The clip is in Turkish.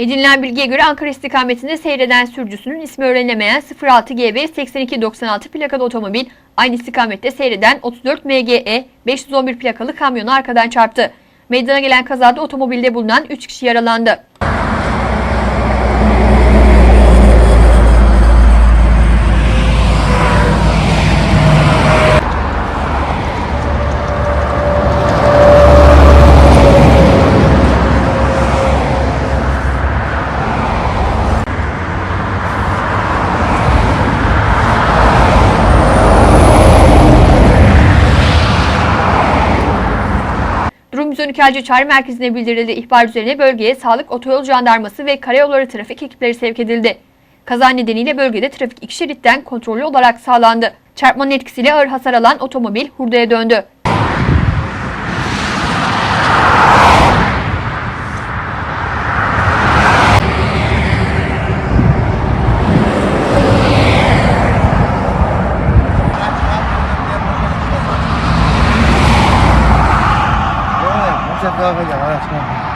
Edinilen bilgiye göre Ankara istikametinde seyreden sürücüsünün ismi öğrenilemeyen 06 GB 8296 plakalı otomobil aynı istikamette seyreden 34 MGE 511 plakalı kamyonu arkadan çarptı. Meydana gelen kazada otomobilde bulunan 3 kişi yaralandı. 112 acil çağrı merkezine bildirildi. İhbar üzerine bölgeye sağlık, otoyol jandarması ve karayolları trafik ekipleri sevk edildi. Kaza nedeniyle bölgede trafik iki şeritten kontrollü olarak sağlandı. Çarpmanın etkisiyle ağır hasar alan otomobil hurdaya döndü. 先不要回家了行